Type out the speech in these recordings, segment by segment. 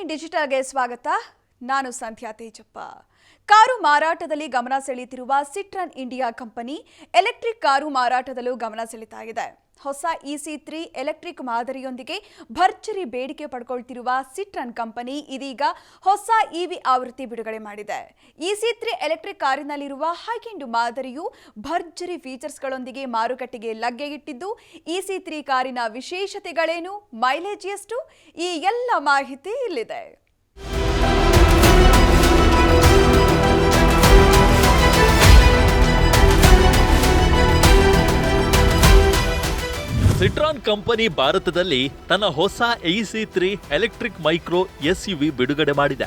Nine ಡಿಜಿಟಲ್ಗೆ ಸ್ವಾಗತ. ನಾನು ಸಂಧ್ಯಾ Tejappa. Car ಮಾರಾಟದಲ್ಲಿ ಗಮನ ಸೆಳೆಯುತ್ತಿರುವ Citroen India company electric car ಮಾರಾಟದಲ್ಲೂ ಗಮನ ಸೆಳೀತಾ ಇದೆ ಹೊಸ ಇಸಿ ತ್ರೀ ಎಲೆಕ್ಟ್ರಿಕ್ ಮಾದರಿಯೊಂದಿಗೆ ಭರ್ಜರಿ ಬೇಡಿಕೆ ಪಡ್ಕೊಳ್ತಿರುವ ಸಿಟ್ರನ್ ಕಂಪನಿ ಇದೀಗ ಹೊಸ ಇವಿ ಆವೃತ್ತಿ ಬಿಡುಗಡೆ ಮಾಡಿದೆ. ಇಸಿ ತ್ರೀ ಎಲೆಕ್ಟ್ರಿಕ್ ಕಾರಿನಲ್ಲಿರುವ ಹೈಕೆಂಡು ಮಾದರಿಯು ಭರ್ಜರಿ ಫೀಚರ್ಸ್ಗಳೊಂದಿಗೆ ಮಾರುಕಟ್ಟೆಗೆ ಲಗ್ಗೆಯಿಟ್ಟಿದ್ದು, ಇಸಿ ತ್ರೀ ಕಾರಿನ ವಿಶೇಷತೆಗಳೇನು, ಮೈಲೇಜ್ ಎಷ್ಟು, ಈ ಎಲ್ಲ ಮಾಹಿತಿ ಇಲ್ಲಿದೆ. ಸಿಟ್ರಾನ್ ಕಂಪನಿ ಭಾರತದಲ್ಲಿ ತನ್ನ ಹೊಸ EC three electric micro V ಬಿಡುಗಡೆ ಮಾಡಿದೆ.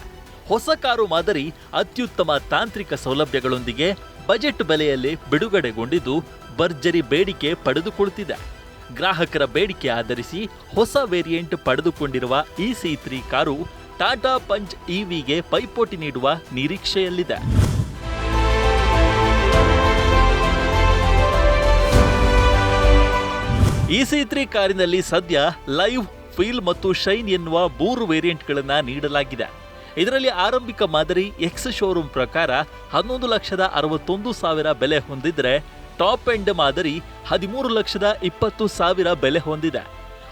ಹೊಸ ಕಾರು ಮಾದರಿ ಅತ್ಯುತ್ತಮ ತಾಂತ್ರಿಕ ಸೌಲಭ್ಯಗಳೊಂದಿಗೆ ಬಜೆಟ್ ಬೆಲೆಯಲ್ಲಿ ಬಿಡುಗಡೆಗೊಂಡಿದ್ದು ಭರ್ಜರಿ ಬೇಡಿಕೆ ಪಡೆದುಕೊಳ್ಳುತ್ತಿದೆ ಗ್ರಾಹಕರ ಬೇಡಿಕೆ ಆಧರಿಸಿ ಹೊಸ variant ಪಡೆದುಕೊಂಡಿರುವ EC three car Tata Punch ಇವಿಗೆ ಪೈಪೋಟಿ ನೀಡುವ ನಿರೀಕ್ಷೆಯಲ್ಲಿದೆ. ಇಸಿ ತ್ರೀ ಕಾರಿನಲ್ಲಿ ಸದ್ಯ ಲೈವ್ ಫೀಲ್ ಮತ್ತು ಶೈನ್ ಎನ್ನುವ ಮೂರು ವೇರಿಯಂಟ್ಗಳನ್ನು ನೀಡಲಾಗಿದೆ. ಇದರಲ್ಲಿ ಆರಂಭಿಕ ಮಾದರಿ ಎಕ್ಸ್ ಶೋರೂಮ್ ಪ್ರಕಾರ ಹನ್ನೊಂದು ಲಕ್ಷದ ಅರವತ್ತೊಂದು ಸಾವಿರ ಬೆಲೆ ಹೊಂದಿದ್ರೆ ಟಾಪ್ ಎಂಡ್ ಮಾದರಿ ಹದಿಮೂರು ಲಕ್ಷದ ಇಪ್ಪತ್ತು ಸಾವಿರ ಬೆಲೆ ಹೊಂದಿದೆ.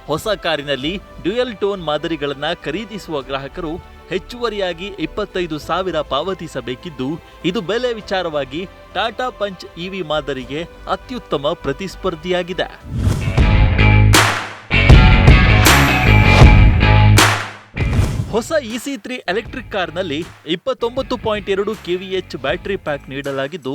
ಹೊಸ ಕಾರಿನಲ್ಲಿ ಡ್ಯುಯಲ್ ಟೋನ್ ಮಾದರಿಗಳನ್ನು ಖರೀದಿಸುವ ಗ್ರಾಹಕರು ಹೆಚ್ಚುವರಿಯಾಗಿ ಇಪ್ಪತ್ತೈದು ಸಾವಿರ ಪಾವತಿಸಬೇಕಿದ್ದು, ಇದು ಬೆಲೆ ವಿಚಾರವಾಗಿ ಟಾಟಾ ಪಂಚ್ ಇವಿ ಮಾದರಿಗೆ ಅತ್ಯುತ್ತಮ ಪ್ರತಿಸ್ಪರ್ಧಿಯಾಗಿದೆ. ಹೊಸ ಇ ಸಿ ತ್ರೀ ಎಲೆಕ್ಟ್ರಿಕ್ ಕಾರ್ನಲ್ಲಿ ಇಪ್ಪತ್ತೊಂಬತ್ತು ಪಾಯಿಂಟ್ ಎರಡು ಕೆವಿಎಚ್ ಬ್ಯಾಟರಿ ಪ್ಯಾಕ್ ನೀಡಲಾಗಿದ್ದು,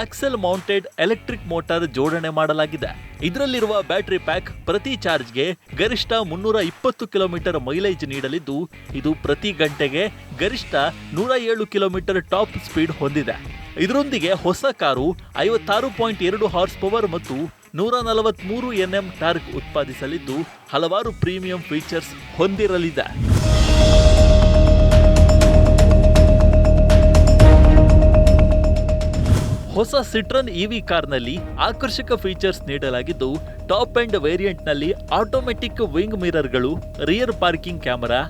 ಆಕ್ಸೆಲ್ ಮೌಂಟೆಡ್ ಎಲೆಕ್ಟ್ರಿಕ್ ಮೋಟಾರ್ ಜೋಡಣೆ ಮಾಡಲಾಗಿದೆ. ಇದರಲ್ಲಿರುವ ಬ್ಯಾಟರಿ ಪ್ಯಾಕ್ ಪ್ರತಿ ಚಾರ್ಜ್ಗೆ ಗರಿಷ್ಠ ಮುನ್ನೂರ ಇಪ್ಪತ್ತು ಕಿಲೋಮೀಟರ್ ಮೈಲೇಜ್ ನೀಡಲಿದ್ದು, ಇದು ಪ್ರತಿ ಗಂಟೆಗೆ ಗರಿಷ್ಠ ನೂರ ಏಳು ಕಿಲೋಮೀಟರ್ ಟಾಪ್ ಸ್ಪೀಡ್ ಹೊಂದಿದೆ. ಇದರೊಂದಿಗೆ ಹೊಸ ಕಾರು ಐವತ್ತಾರು ಪಾಯಿಂಟ್ ಎರಡು ಹಾರ್ಸ್ ಪವರ್ ಮತ್ತು ನೂರ ನಲವತ್ತ್ಮೂರು ಎನ್ ಎಂ ಟಾರ್ಕ್ ಉತ್ಪಾದಿಸಲಿದ್ದು ಹಲವಾರು ಪ್ರೀಮಿಯಂ ಫೀಚರ್ಸ್ ಹೊಂದಿರಲಿದೆ. ಹೊಸ ಸಿಟ್ರನ್ ಇವಿ ಕಾರ್ನಲ್ಲಿ ಆಕರ್ಷಕ ಫೀಚರ್ಸ್ ನೀಡಲಾಗಿದ್ದು, ಟಾಪ್ ಎಂಡ್ ವೇರಿಯಂಟ್ನಲ್ಲಿ ಆಟೋಮೆಟಿಕ್ ವಿಂಗ್ ಮಿರರ್ಗಳು, ರಿಯರ್ ಪಾರ್ಕಿಂಗ್ ಕ್ಯಾಮೆರಾ,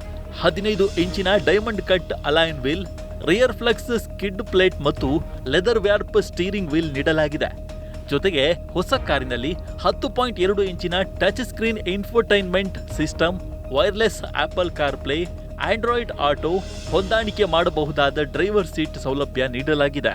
ಹದಿನೈದು ಇಂಚಿನ diamond cut alloy wheel, rear flex skid plate ಮತ್ತು ಲೆದರ್ ವ್ಯಾರ್ಪ್ ಸ್ಟೀರಿಂಗ್ ವೀಲ್ ನೀಡಲಾಗಿದೆ. ಜೊತೆಗೆ ಹೊಸ ಕಾರಿನಲ್ಲಿ ಹತ್ತು ಪಾಯಿಂಟ್ ಎರಡು ಇಂಚಿನ touch screen infotainment system, wireless Apple CarPlay Android Auto ಹೊಂದಾಣಿಕೆ ಮಾಡಬಹುದಾದ ಡ್ರೈವರ್ ಸೀಟ್ ಸೌಲಭ್ಯ ನೀಡಲಾಗಿದೆ.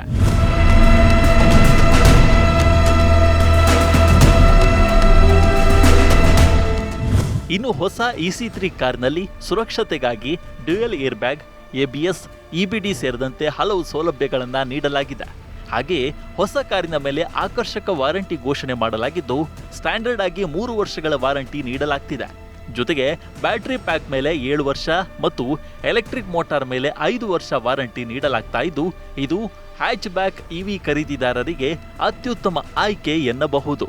ಇನ್ನು ಹೊಸ ಇಸಿ ತ್ರೀ ಕಾರ್ನಲ್ಲಿ ಸುರಕ್ಷತೆಗಾಗಿ dual airbag ABS EBD ಸೇರಿದಂತೆ ಹಲವು ಸೌಲಭ್ಯಗಳನ್ನು ನೀಡಲಾಗಿದೆ. ಹಾಗೆಯೇ ಹೊಸ ಕಾರಿನ ಮೇಲೆ ಆಕರ್ಷಕ ವಾರಂಟಿ ಘೋಷಣೆ ಮಾಡಲಾಗಿದ್ದು, ಸ್ಟ್ಯಾಂಡರ್ಡ್ ಆಗಿ ಮೂರು ವರ್ಷಗಳ ವಾರಂಟಿ ನೀಡಲಾಗ್ತಿದೆ. ಜೊತೆಗೆ ಬ್ಯಾಟರಿ ಪ್ಯಾಕ್ ಮೇಲೆ ಏಳು ವರ್ಷ ಮತ್ತು ಎಲೆಕ್ಟ್ರಿಕ್ ಮೋಟಾರ್ ಮೇಲೆ ಐದು ವರ್ಷ ವಾರಂಟಿ ನೀಡಲಾಗ್ತಾ ಇದ್ದು, ಇದು ಹ್ಯಾಚ್ ಬ್ಯಾಕ್ ಇವಿ ಖರೀದಿದಾರರಿಗೆ ಅತ್ಯುತ್ತಮ ಆಯ್ಕೆ ಎನ್ನಬಹುದು.